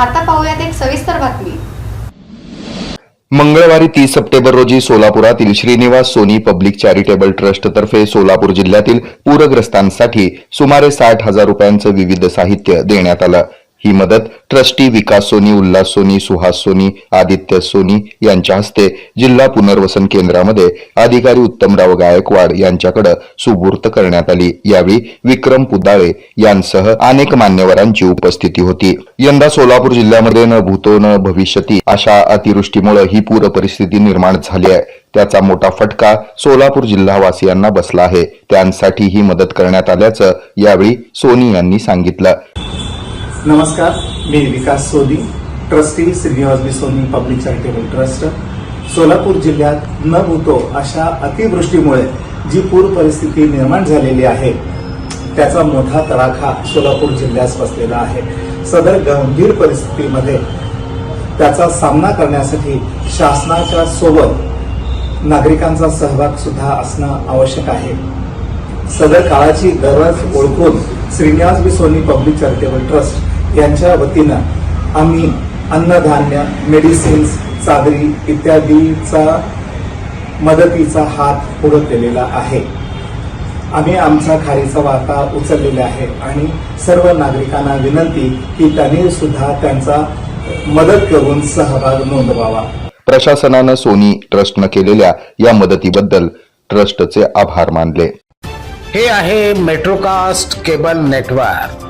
आता पाहूयात एक सविस्तर बातमी. मंगळवारी तीस सप्टेंबर रोजी सोलापुरातील Shrinivas Soni public charitable trust तर्फे सोलापूर जिल्ह्यातील पूरग्रस्तांसाठी सुमारे साठ हजार रुपयांचं विविध साहित्य देण्यात आलं. ही मदत ट्रस्टी विकास सोनी उल्हास सोनी सुहास सोनी आदित्य सोनी यांच्या हस्ते जिल्हा पुनर्वसन केंद्रामध्ये अधिकारी उत्तमराव गायकवाड यांच्याकडे सुपूर्त करण्यात आली. यावेळी विक्रम पुदाळे यांसह अनेक मान्यवरांची उपस्थिती होती. यंदा सोलापूर जिल्ह्यामध्ये न भूतो न भविष्यती अशा अतिवृष्टीमुळे ही पूर परिस्थिती निर्माण झाली आहे. त्याचा मोठा फटका सोलापूर जिल्हावासियांना बसला आहे. त्यांसाठी ही मदत करण्यात आल्याचं यावेळी सोनी यांनी सांगितलं. नमस्कार मी Vikas Soni trustee Shrinivas B Soni public charitable trust Solapur जिल्ह्यात न भूतो अशा अतिवृष्टीमुळे जी पूर परिस्थिती निर्माण झालेली आहे त्याचा मोठा तडाखा सोलापूर जिल्ह्यास बसलेला आहे. सदर गंभीर परिस्थितीमध्ये त्याचा सामना करण्यासाठी शासनाच्या सोबत नागरिकांचा सहभाग सुद्धा असणं आवश्यक आहे. सदर काळाची गरज ओळखून Shrinivas B Soni public charitable trust यांच्या वतीनं आम्ही अन्नधान्य मेडिसिन्स चादरी इत्यादीचा मदतीचा हात पुढे केलेला आहे. आम्ही आमचा खारीचा वाटा उचललेला आहे आणि सर्व नागरिकांना विनंती की त्यांनी सुद्धा त्यांचा मदत करून सहभाग नोंदवावा. प्रशासनानं सोनी ट्रस्टनं केलेल्या या मदतीबद्दल ट्रस्टचे आभार मानले. हे आहे मेट्रोकास्ट केबल नेटवर्क.